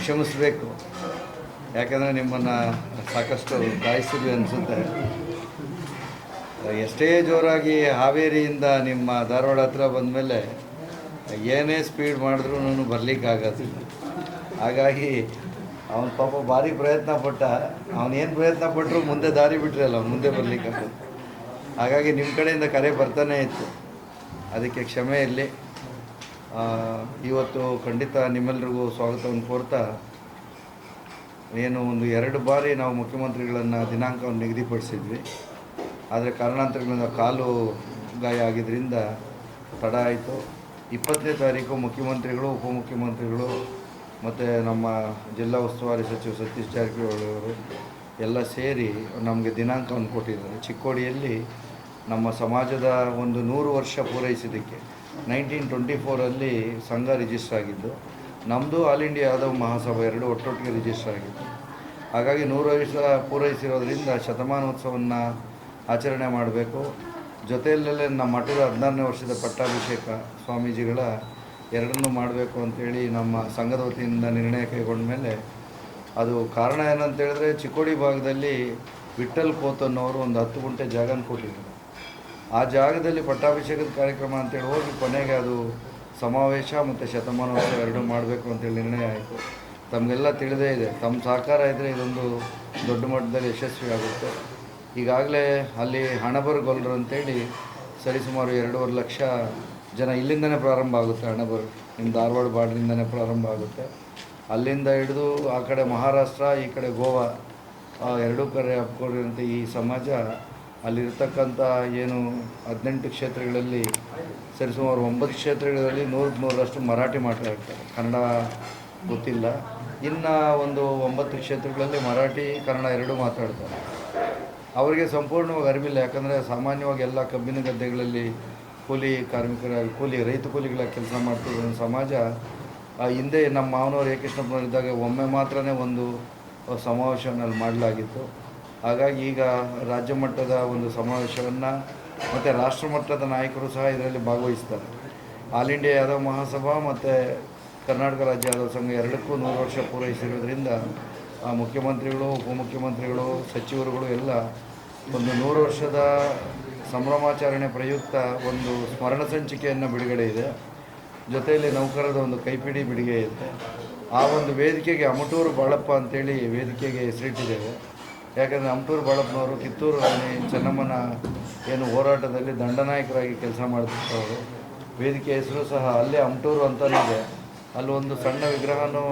ಕ್ಷಮಿಸಬೇಕು. ಯಾಕಂದರೆ ನಿಮ್ಮನ್ನು ಸಾಕಷ್ಟು ಕಾಯಿಸಿದ್ವಿ ಅನಿಸುತ್ತೆ. ಎಷ್ಟೇ ಜೋರಾಗಿ ಹಾವೇರಿಯಿಂದ ನಿಮ್ಮ ಧಾರವಾಡ ಹತ್ರ ಬಂದಮೇಲೆ ಏನೇ ಸ್ಪೀಡ್ ಮಾಡಿದ್ರೂ ಬರಲಿಕ್ಕಾಗೋದಿಲ್ಲ. ಹಾಗಾಗಿ ಅವನ ಪಾಪ ಭಾರಿ ಪ್ರಯತ್ನ ಪಟ್ಟ ಅವನೇನು ಪ್ರಯತ್ನ ಪಟ್ಟರು ಮುಂದೆ ದಾರಿ ಬಿಟ್ರಲ್ಲ, ಅವ್ನು ಮುಂದೆ ಬರಲಿಕ್ಕಾಗುತ್ತೆ ಹಾಗಾಗಿ ನಿಮ್ಮ ಕಡೆಯಿಂದ ಕರೆ ಬರ್ತಾನೇ ಇತ್ತು. ಅದಕ್ಕೆ ಕ್ಷಮೆ ಇರಲಿ. ಇವತ್ತು ಖಂಡಿತ ನಿಮ್ಮೆಲ್ರಿಗೂ ಸ್ವಾಗತವನ್ನು ಕೋರ್ತಾ, ಏನು ಒಂದು ಎರಡು ಬಾರಿ ನಾವು ಮುಖ್ಯಮಂತ್ರಿಗಳನ್ನು ದಿನಾಂಕವನ್ನು ನಿಗದಿಪಡಿಸಿದ್ವಿ. ಆದರೆ ಕಾರಣಾಂತರಗಳಿಂದ ಕಾಲು ಗಾಯ ಆಗಿದ್ದರಿಂದ ತಡ ಆಯಿತು. ಇಪ್ಪತ್ತನೇ ತಾರೀಕು ಮುಖ್ಯಮಂತ್ರಿಗಳು, ಉಪಮುಖ್ಯಮಂತ್ರಿಗಳು, ಮತ್ತು ನಮ್ಮ ಜಿಲ್ಲಾ ಉಸ್ತುವಾರಿ ಸಚಿವ ಸತೀಶ್ ಜಾರಕಿಹೊಳಿ ಅವರು ಎಲ್ಲ ಸೇರಿ ನಮಗೆ ದಿನಾಂಕವನ್ನು ಕೊಟ್ಟಿದ್ದಾರೆ. ಚಿಕ್ಕೋಡಿಯಲ್ಲಿ ನಮ್ಮ ಸಮಾಜದ ಒಂದು ನೂರು ವರ್ಷ ಪೂರೈಸಿದ್ದಕ್ಕೆ ನೈನ್ಟೀನ್ ಟ್ವೆಂಟಿ ಫೋರಲ್ಲಿ ಸಂಘ ರಿಜಿಸ್ಟರ್ ಆಗಿದ್ದು ನಮ್ಮದು ಆಲ್ ಇಂಡಿಯಾ ಯಾದವ್ ಮಹಾಸಭಾ ಎರಡು ಒಟ್ಟೊಟ್ಟಿಗೆ ರಿಜಿಸ್ಟರ್ ಆಗಿತ್ತು. ಹಾಗಾಗಿ ನೂರು ವರ್ಷ ಪೂರೈಸಿರೋದ್ರಿಂದ ಶತಮಾನೋತ್ಸವವನ್ನು ಆಚರಣೆ ಮಾಡಬೇಕು. ಜೊತೆಯಲ್ಲೇ ನಮ್ಮ ಮಠದ ಹದಿನಾರನೇ ವರ್ಷದ ಪಟ್ಟಾಭಿಷೇಕ ಸ್ವಾಮೀಜಿಗಳ ಎರಡನ್ನೂ ಮಾಡಬೇಕು ಅಂತೇಳಿ ನಮ್ಮ ಸಂಘದ ವತಿಯಿಂದ ನಿರ್ಣಯ ಕೈಗೊಂಡ ಮೇಲೆ ಅದು ಕಾರಣ ಏನಂತೇಳಿದ್ರೆ ಚಿಕ್ಕೋಡಿ ಭಾಗದಲ್ಲಿ ವಿಠಲ್ ಕೋತ್ ಅನ್ನೋರು ಒಂದು ಹತ್ತು ಗುಂಟೆ ಜಾಗನ ಕೊಟ್ಟಿದ್ರು. ಆ ಜಾಗದಲ್ಲಿ ಪಟ್ಟಾಭಿಷೇಕದ ಕಾರ್ಯಕ್ರಮ ಅಂತೇಳಿ ಹೋಗಿ ಕೊನೆಗೆ ಅದು ಸಮಾವೇಶ ಮತ್ತು ಶತಮಾನೋತ್ಸವ ಎರಡೂ ಮಾಡಬೇಕು ಅಂತೇಳಿ ನಿರ್ಣಯ ಆಯಿತು. ತಮಗೆಲ್ಲ ತಿಳಿದೇ ಇದೆ. ತಮ್ಮ ಸಹಕಾರ ಇದ್ದರೆ ಇದೊಂದು ದೊಡ್ಡ ಮಟ್ಟದಲ್ಲಿ ಯಶಸ್ವಿ ಆಗುತ್ತೆ. ಈಗಾಗಲೇ ಅಲ್ಲಿ ಹಣಬರಗೊಲ್ಲರು ಅಂತೇಳಿ ಸರಿಸುಮಾರು ಎರಡೂವರೆ ಲಕ್ಷ ಜನ ಇಲ್ಲಿಂದನೇ ಪ್ರಾರಂಭ ಆಗುತ್ತೆ ಹಣಬರು. ನಿಮ್ಮ ಧಾರವಾಡ ಬಾರ್ಡ್ರಿಂದನೇ ಪ್ರಾರಂಭ ಆಗುತ್ತೆ. ಅಲ್ಲಿಂದ ಹಿಡಿದು ಆ ಕಡೆ ಮಹಾರಾಷ್ಟ್ರ, ಈ ಕಡೆ ಗೋವಾ ಎರಡೂ ಕಡೆ ಅಪ್ಕೊಂಡಿರುವಂಥ ಈ ಸಮಾಜ ಅಲ್ಲಿರ್ತಕ್ಕಂಥ ಏನು ಹದಿನೆಂಟು ಕ್ಷೇತ್ರಗಳಲ್ಲಿ ಸರಿಸುಮಾರು ಒಂಬತ್ತು ಕ್ಷೇತ್ರಗಳಲ್ಲಿ ನೂರಕ್ಕೆ ನೂರರಷ್ಟು ಮರಾಠಿ ಮಾತಾಡ್ತಾರೆ ಕನ್ನಡ ಗೊತ್ತಿಲ್ಲ. ಇನ್ನು ಒಂದು ಒಂಬತ್ತು ಕ್ಷೇತ್ರಗಳಲ್ಲಿ ಮರಾಠಿ, ಕನ್ನಡ ಎರಡೂ ಮಾತಾಡ್ತಾರೆ ಅವರಿಗೆ ಸಂಪೂರ್ಣವಾಗಿ ಅರಿವಿಲ್ಲ. ಯಾಕಂದರೆ ಸಾಮಾನ್ಯವಾಗಿ ಎಲ್ಲ ಕಬ್ಬಿನ ಗದ್ದೆಗಳಲ್ಲಿ ಕೂಲಿ ಕಾರ್ಮಿಕರ, ಕೂಲಿ ರೈತ ಕೂಲಿಗಳ ಕೆಲಸ ಮಾಡ್ತಿರೋ ಸಮಾಜ ಹಿಂದೆ ನಮ್ಮ ಮಾವನವರು ಎ. ಕೃಷ್ಣಪ್ಪನವರಿದ್ದಾಗ ಒಮ್ಮೆ ಮಾತ್ರನೇ ಒಂದು ಸಮಾವೇಶವನ್ನು ಮಾಡಲಾಗಿತ್ತು. ಹಾಗಾಗಿ ಈಗ ರಾಜ್ಯ ಮಟ್ಟದ ಒಂದು ಸಮಾವೇಶವನ್ನು ಮತ್ತು ರಾಷ್ಟ್ರ ಮಟ್ಟದ ನಾಯಕರು ಸಹ ಇದರಲ್ಲಿ ಭಾಗವಹಿಸ್ತಾರೆ. ಆಲ್ ಇಂಡಿಯಾ ಯಾದವ್ ಮಹಾಸಭಾ ಮತ್ತು ಕರ್ನಾಟಕ ರಾಜ್ಯ ಯಾದವ್ ಸಂಘ ಎರಡಕ್ಕೂ ನೂರು ವರ್ಷ ಪೂರೈಸಿರೋದ್ರಿಂದ ಆ ಮುಖ್ಯಮಂತ್ರಿಗಳು, ಉಪಮುಖ್ಯಮಂತ್ರಿಗಳು, ಸಚಿವರುಗಳು ಎಲ್ಲ ಒಂದು ನೂರು ವರ್ಷದ ಸಂಭ್ರಮಾಚರಣೆ ಪ್ರಯುಕ್ತ ಒಂದು ಸ್ಮರಣ ಸಂಚಿಕೆಯನ್ನು ಬಿಡುಗಡೆ ಇದೆ. ಜೊತೆಯಲ್ಲಿ ನೌಕರರ ಒಂದು ಕೈಪಿಡಿ ಬಿಡುಗೆ ಇದೆ. ಆ ಒಂದು ವೇದಿಕೆಗೆ ಅಮಟೂರು ಬಾಳಪ್ಪ ಅಂತೇಳಿ ವೇದಿಕೆಗೆ ಹೆಸರಿಟ್ಟಿದ್ದೇವೆ. ಯಾಕಂದರೆ ಅಂಟೂರು ಬಾಳಪ್ಪನವರು ಕಿತ್ತೂರು ರಾಣಿ, ಚೆನ್ನಮ್ಮನ ಏನು ಹೋರಾಟದಲ್ಲಿ ದಂಡನಾಯಕರಾಗಿ ಕೆಲಸ ಮಾಡ್ತಿರ್ತವರು ವೇದಿಕೆ ಹೆಸರು ಸಹ ಅಲ್ಲೇ ಅಂಟೂರು ಅಂತಲೇ ಇದೆ. ಅಲ್ಲಿ ಒಂದು ಸಣ್ಣ ವಿಗ್ರಹನೂ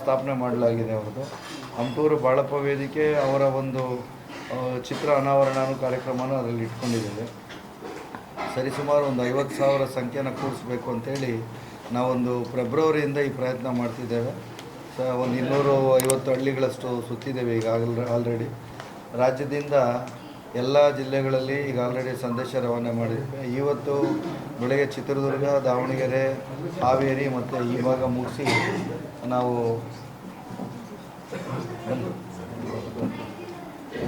ಸ್ಥಾಪನೆ ಮಾಡಲಾಗಿದೆ ಅವ್ರದ್ದು. ಅಂಟೂರು ಬಾಳಪ್ಪ ವೇದಿಕೆ ಅವರ ಒಂದು ಚಿತ್ರ ಅನಾವರಣ ಕಾರ್ಯಕ್ರಮನೂ ಅದರಲ್ಲಿ ಇಟ್ಕೊಂಡಿದ್ದೇವೆ. ಸರಿಸುಮಾರು ಒಂದು ಐವತ್ತು ಸಾವಿರ ಸಂಖ್ಯೆನ ಕೂರಿಸ್ಬೇಕು ಅಂತೇಳಿ ನಾವೊಂದು ಫೆಬ್ರವರಿಯಿಂದ ಈ ಪ್ರಯತ್ನ ಮಾಡ್ತಿದ್ದೇವೆ. ಸ ಒಂದು ಇನ್ನೂರು ಐವತ್ತು ಹಳ್ಳಿಗಳಷ್ಟು ಸುತ್ತಿದ್ದೇವೆ ಈಗ ಆಲ್ರೆಡಿ ರಾಜ್ಯದಿಂದ ಎಲ್ಲ ಜಿಲ್ಲೆಗಳಲ್ಲಿ ಈಗ ಆಲ್ರೆಡಿ ಸಂದೇಶ ರವಾನೆ ಮಾಡಿದ್ದೇವೆ. ಇವತ್ತು ಬೆಳಗ್ಗೆ ಚಿತ್ರದುರ್ಗ, ದಾವಣಗೆರೆ, ಹಾವೇರಿ ಮತ್ತು ಈ ಭಾಗ ಮುಗಿಸಿ ನಾವು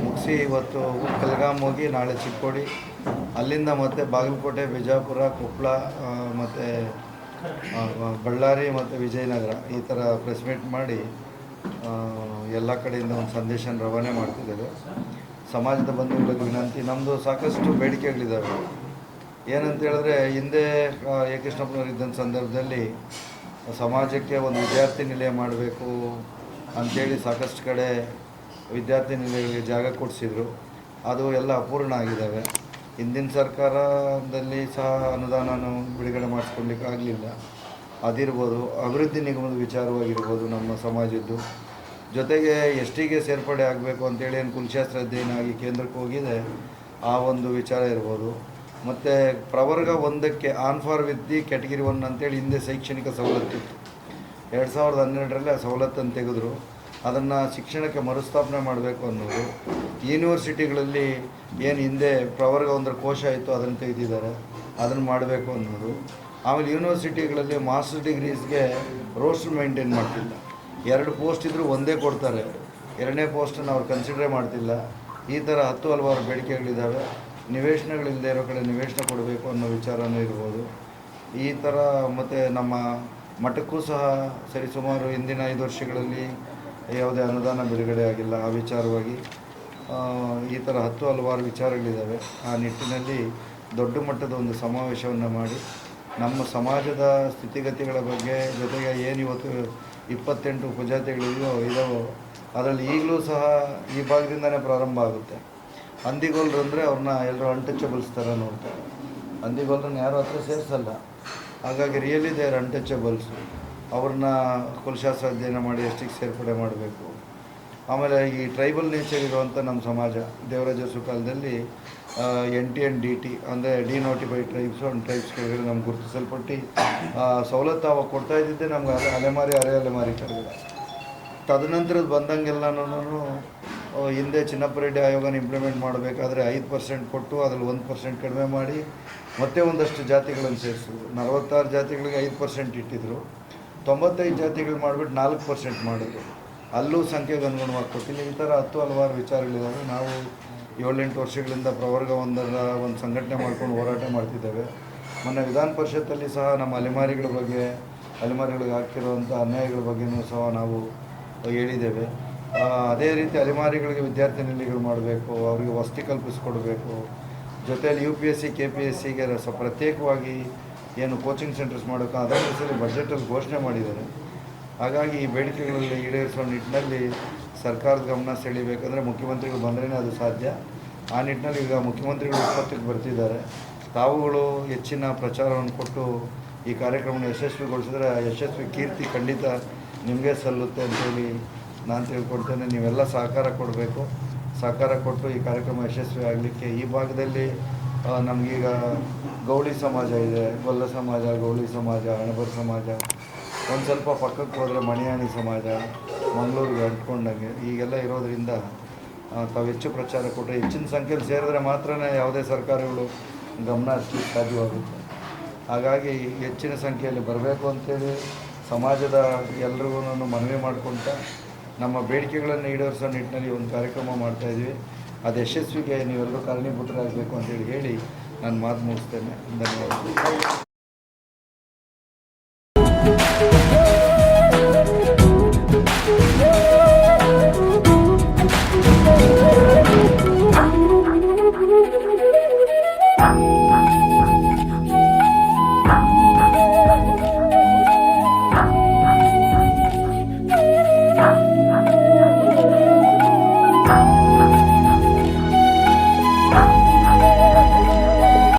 ಮುಗಿಸಿ ಇವತ್ತು ಕಲ್ಗಾಮ್ ಹೋಗಿ ನಾಳೆ ಚಿಕ್ಕೋಡಿ, ಅಲ್ಲಿಂದ ಮತ್ತೆ ಬಾಗಲಕೋಟೆ, ಬಿಜಾಪುರ ಕೊಪ್ಪಳ ಮತ್ತು ಬಳ್ಳಾರಿ ಮತ್ತು ವಿಜಯನಗರ ಈ ಥರ ಪ್ರೆಸ್ ಮೀಟ್ ಮಾಡಿ ಎಲ್ಲ ಕಡೆಯಿಂದ ಒಂದು ಸಂದೇಶ ರವಾನೆ ಮಾಡ್ತಿದ್ದೇವೆ. ಸಮಾಜದ ಬಂಧುಗಳಿಗೆ ವಿನಂತಿ. ನಮ್ಮದು ಸಾಕಷ್ಟು ಬೇಡಿಕೆಗಳಿದ್ದಾವೆ ಏನಂತ ಹೇಳಿದ್ರೆ, ಹಿಂದೆ ಎ. ಕೃಷ್ಣಪ್ಪನವರಿದ್ದಂಥ ಸಂದರ್ಭದಲ್ಲಿ ಸಮಾಜಕ್ಕೆ ಒಂದು ವಿದ್ಯಾರ್ಥಿ ನಿಲಯ ಮಾಡಬೇಕು ಅಂಥೇಳಿ ಸಾಕಷ್ಟು ಕಡೆ ವಿದ್ಯಾರ್ಥಿ ನಿಲಯಗಳಿಗೆ ಜಾಗ ಕೊಡಿಸಿದ್ರು. ಅದು ಎಲ್ಲ ಅಪೂರ್ಣ ಆಗಿದ್ದಾವೆ ಹಿಂದಿನ ಸರ್ಕಾರದಲ್ಲಿ ಸಹ ಅನುದಾನವನ್ನು ಬಿಡುಗಡೆ ಮಾಡಿಸ್ಕೊಳ್ಲಿಕ್ಕೆ ಆಗಲಿಲ್ಲ. ಅದಿರ್ಬೋದು, ಅಭಿವೃದ್ಧಿ ನಿಗಮದ ವಿಚಾರವಾಗಿರ್ಬೋದು ನಮ್ಮ ಸಮಾಜದ್ದು. ಜೊತೆಗೆ ಎಸ್ ಟಿಗೆ ಸೇರ್ಪಡೆ ಆಗಬೇಕು ಅಂತೇಳಿ ಏನು ಕುಲಶಾಸ್ತ್ರ ಅಧ್ಯಯನ ಆಗಿ ಕೇಂದ್ರಕ್ಕೆ ಹೋಗಿದೆ, ಆ ಒಂದು ವಿಚಾರ ಇರ್ಬೋದು. ಮತ್ತು ಪ್ರವರ್ಗ ಒಂದಕ್ಕೆ on for with the category one ಅಂತೇಳಿ ಹಿಂದೆ ಶೈಕ್ಷಣಿಕ ಸವಲತ್ತಿತ್ತು ಎರಡು ಸಾವಿರದ ಹನ್ನೆರಡರಲ್ಲಿ ಆ ಸವಲತ್ತನ್ನು ತೆಗೆದ್ರು. ಅದನ್ನು ಶಿಕ್ಷಣಕ್ಕೆ ಮರುಸ್ಥಾಪನೆ ಮಾಡಬೇಕು ಅನ್ನೋದು. ಯೂನಿವರ್ಸಿಟಿಗಳಲ್ಲಿ ಏನು ಹಿಂದೆ ಪ್ರವರ್ಗ ಒಂದರ ಕೋಶ ಇತ್ತು, ಅದನ್ನು ತೆಗೆದಿದ್ದಾರೆ. ಅದನ್ನು ಮಾಡಬೇಕು ಅನ್ನೋದು. ಆಮೇಲೆ ಯೂನಿವರ್ಸಿಟಿಗಳಲ್ಲಿ ಮಾಸ್ಟರ್ ಡಿಗ್ರೀಸ್ಗೆ ರೋಸ್ಟರ್ ಮೇಂಟೈನ್ ಮಾಡ್ತಿಲ್ಲ. ಎರಡು ಪೋಸ್ಟ್ ಇದ್ದರೂ ಒಂದೇ ಕೊಡ್ತಾರೆ. ಎರಡನೇ ಪೋಸ್ಟನ್ನು ಅವ್ರು ಕನ್ಸಿಡರೇ ಮಾಡ್ತಿಲ್ಲ. ಈ ಥರ ಹತ್ತು ಹಲವಾರು ಬೇಡಿಕೆಗಳಿದ್ದಾವೆ. ನಿವೇಶನಗಳಿಲ್ಲದೆ ಇರೋ ಕಡೆ ನಿವೇಶನ ಕೊಡಬೇಕು ಅನ್ನೋ ವಿಚಾರನೂ ಇರ್ಬೋದು. ಈ ಥರ ಮತ್ತು ನಮ್ಮ ಮಠಕ್ಕೂ ಸಹ ಸರಿಸುಮಾರು ಹಿಂದಿನ ಐದು ವರ್ಷಗಳಲ್ಲಿ ಯಾವುದೇ ಅನುದಾನ ಬಿಡುಗಡೆ ಆಗಿಲ್ಲ, ಆ ವಿಚಾರವಾಗಿ ಈ ಥರ ಹತ್ತು ಹಲವಾರು ವಿಚಾರಗಳಿದ್ದಾವೆ ಆ ನಿಟ್ಟಿನಲ್ಲಿ ದೊಡ್ಡ ಮಟ್ಟದ ಒಂದು ಸಮಾವೇಶವನ್ನು ಮಾಡಿ, ನಮ್ಮ ಸಮಾಜದ ಸ್ಥಿತಿಗತಿಗಳ ಬಗ್ಗೆ ಜೊತೆಗೆ ಏನು ಇವತ್ತು ಇಪ್ಪತ್ತೆಂಟು ಉಪಜಾತಿಗಳಿದೆಯೋ ಇದಾವೋ ಅದರಲ್ಲಿ ಈಗಲೂ ಸಹ ಈ ಭಾಗದಿಂದನೇ ಪ್ರಾರಂಭ ಆಗುತ್ತೆ. ಹಂದಿಗೋಲ್ರು ಅಂದರೆ ಅವ್ರನ್ನ ಎಲ್ಲರೂ ಅನ್ಟಚಬಲ್ಸ್ ಥರ ನೋಡ್ತಾರೆ. ಹಂದಿಗೋಲ್ರನ್ನ ಯಾರು ಹತ್ರ ಸೇರಿಸಲ್ಲ. ಹಾಗಾಗಿ ರಿಯಲಿ ದೇ ಆರ್ ಅನ್ಟಚಬಲ್ಸು ಅವ್ರನ್ನ ಕುಲಶಾಸ್ತ್ರ ಅಧ್ಯಯನ ಮಾಡಿ ಎಷ್ಟಿಗೆ ಸೇರ್ಪಡೆ ಮಾಡಬೇಕು? ಆಮೇಲೆ ಈ ಟ್ರೈಬಲ್ ನೇಚರ್ ಇರುವಂಥ ನಮ್ಮ ಸಮಾಜ, ದೇವರಾಜ ಕಾಲದಲ್ಲಿ N T N D T ಅಂದರೆ D notified tribes and tribes ನಮ್ಗೆ ಗುರುತಿಸಲ್ಪಟ್ಟು ಸವಲತ್ತು ಅವಾಗ ಕೊಡ್ತಾ ಇದ್ದಿದ್ದೆ ನಮ್ಗೆ ಅಲೆ, ಅಲೆಮಾರಿ, ಅರೆ ಅಲೆಮಾರಿ ಕೆಳಗಡೆ ತದನಂತರದ ಬಂದಂಗೆಲ್ಲನೂ ಹಿಂದೆ ಚಿನ್ನಪ್ಪರೆಡ್ಡಿ ಆಯೋಗನ ಇಂಪ್ಲಿಮೆಂಟ್ ಮಾಡಬೇಕಾದ್ರೆ ಐದು ಪರ್ಸೆಂಟ್ ಕೊಟ್ಟು ಅದರಲ್ಲಿ ಒಂದು ಪರ್ಸೆಂಟ್ ಕಡಿಮೆ ಮಾಡಿ ಮತ್ತೆ ಒಂದಷ್ಟು ಜಾತಿಗಳನ್ನು ಸೇರಿಸಿದ್ರು. ನಲವತ್ತಾರು ಜಾತಿಗಳಿಗೆ ಐದು ಪರ್ಸೆಂಟ್ ಇಟ್ಟಿದ್ರು. ತೊಂಬತ್ತೈದು ಜಾತಿಗಳು ಮಾಡಿಬಿಟ್ಟು ನಾಲ್ಕು ಪರ್ಸೆಂಟ್ ಮಾಡಿದ್ರು. ಅಲ್ಲೂ ಸಂಖ್ಯೆಗೆ ಅನುಗುಣವಾಗಿ ಕೊಟ್ಟಿಲ್ಲ. ಈ ಥರ ಹತ್ತು ಹಲವಾರು ವಿಚಾರಗಳಿದ್ದಾವೆ ನಾವು ಏಳೆಂಟು ವರ್ಷಗಳಿಂದ ಪ್ರವರ್ಗ ಒಂದರ ಒಂದು ಸಂಘಟನೆ ಮಾಡ್ಕೊಂಡು ಹೋರಾಟ ಮಾಡ್ತಿದ್ದೇವೆ. ಮೊನ್ನೆ ವಿಧಾನ ಪರಿಷತ್ತಲ್ಲಿ ಸಹ ನಮ್ಮ ಅಲೆಮಾರಿಗಳ ಬಗ್ಗೆ, ಅಲೆಮಾರಿಗಳಿಗೆ ಆಗ್ತಿರುವಂಥ ಅನ್ಯಾಯಗಳ ಬಗ್ಗೆಯೂ ಸಹ ನಾವು ಹೇಳಿದ್ದೇವೆ. ಅದೇ ರೀತಿ ಅಲೆಮಾರಿಗಳಿಗೆ ವಿದ್ಯಾರ್ಥಿ ನಿಲಯಗಳು ಮಾಡಬೇಕು, ಅವರಿಗೆ ವಸತಿ ಕಲ್ಪಿಸ್ಕೊಡ್ಬೇಕು. ಜೊತೆಯಲ್ಲಿ U P S C K P S ಸಿಗೆ ಪ್ರತ್ಯೇಕವಾಗಿ ಏನು ಕೋಚಿಂಗ್ ಸೆಂಟರ್ಸ್ ಮಾಡೋಕೆ ಅದನ್ನು ಸರಿ ಬಜೆಟಲ್ಲಿ ಘೋಷಣೆ ಮಾಡಿದ್ದಾರೆ. ಹಾಗಾಗಿ ಈ ಬೇಡಿಕೆಗಳಲ್ಲಿ ಈಡೇರಿಸೋ ನಿಟ್ಟಿನಲ್ಲಿ ಸರ್ಕಾರದ ಗಮನ ಸೆಳಿಬೇಕಂದ್ರೆ ಮುಖ್ಯಮಂತ್ರಿಗಳು ಬಂದ್ರೇ ಅದು ಸಾಧ್ಯ. ಆ ನಿಟ್ಟಿನಲ್ಲಿ ಈಗ ಮುಖ್ಯಮಂತ್ರಿಗಳು ಇಪ್ಪತ್ತಕ್ಕೆ ಬರ್ತಿದ್ದಾರೆ. ತಾವುಗಳು ಹೆಚ್ಚಿನ ಪ್ರಚಾರವನ್ನು ಕೊಟ್ಟು ಈ ಕಾರ್ಯಕ್ರಮವನ್ನು ಯಶಸ್ವಿಗೊಳಿಸಿದ್ರೆ ಯಶಸ್ವಿ ಕೀರ್ತಿ ಖಂಡಿತ ನಿಮಗೆ ಸಲ್ಲುತ್ತೆ ಅಂತೇಳಿ ನಾನು ತಿಳ್ಕೊಡ್ತೇನೆ ನೀವೆಲ್ಲ ಸಹಕಾರ ಕೊಡಬೇಕು. ಸಹಕಾರ ಕೊಟ್ಟು ಈ ಕಾರ್ಯಕ್ರಮ ಯಶಸ್ವಿ ಆಗಲಿಕ್ಕೆ ಈ ಭಾಗದಲ್ಲಿ ನಮಗೀಗ ಗೌಳಿ ಸಮಾಜ ಇದೆ, ಗೊಲ್ಲ ಸಮಾಜ, ಗೌಳಿ ಸಮಾಜ, ಅಣಬರ್ ಸಮಾಜ, ಒಂದು ಸ್ವಲ್ಪ ಪಕ್ಕಕ್ಕೆ ಹೋದರೆ ಮಣಿಯಾಣಿ ಸಮಾಜ, ಮಂಗಳೂರಿಗೆ ಅಂಟ್ಕೊಂಡಂಗೆ, ಈಗೆಲ್ಲ ಇರೋದರಿಂದ ತಾವು ಹೆಚ್ಚು ಪ್ರಚಾರ ಕೊಟ್ಟರೆ ಹೆಚ್ಚಿನ ಸಂಖ್ಯೆಯಲ್ಲಿ ಸೇರಿದ್ರೆ ಮಾತ್ರ ಯಾವುದೇ ಸರ್ಕಾರಗಳು ಗಮನ ಹಚ್ಚಲಿಕ್ಕೆ ಸಾಧ್ಯವಾಗುತ್ತೆ. ಹಾಗಾಗಿ ಹೆಚ್ಚಿನ ಸಂಖ್ಯೆಯಲ್ಲಿ ಬರಬೇಕು ಅಂತೇಳಿ ಸಮಾಜದ ಎಲ್ರಿಗೂ ಮನವಿ ಮಾಡ್ಕೊತ ನಮ್ಮ ಬೇಡಿಕೆಗಳನ್ನು ಈಡೇರಿಸೋ ನಿಟ್ಟಿನಲ್ಲಿ ಒಂದು ಕಾರ್ಯಕ್ರಮ ಮಾಡ್ತಾಯಿದ್ವಿ ಅದು ಯಶಸ್ವಿಗೆ ನೀವೆಲ್ಲರೂ ಕಾರಣೀಭೂತರಾಗಬೇಕು ಅಂತೇಳಿ ಹೇಳಿ ನಾನು ಮಾತು ಮುಗಿಸ್ತೇನೆ. ಧನ್ಯವಾದ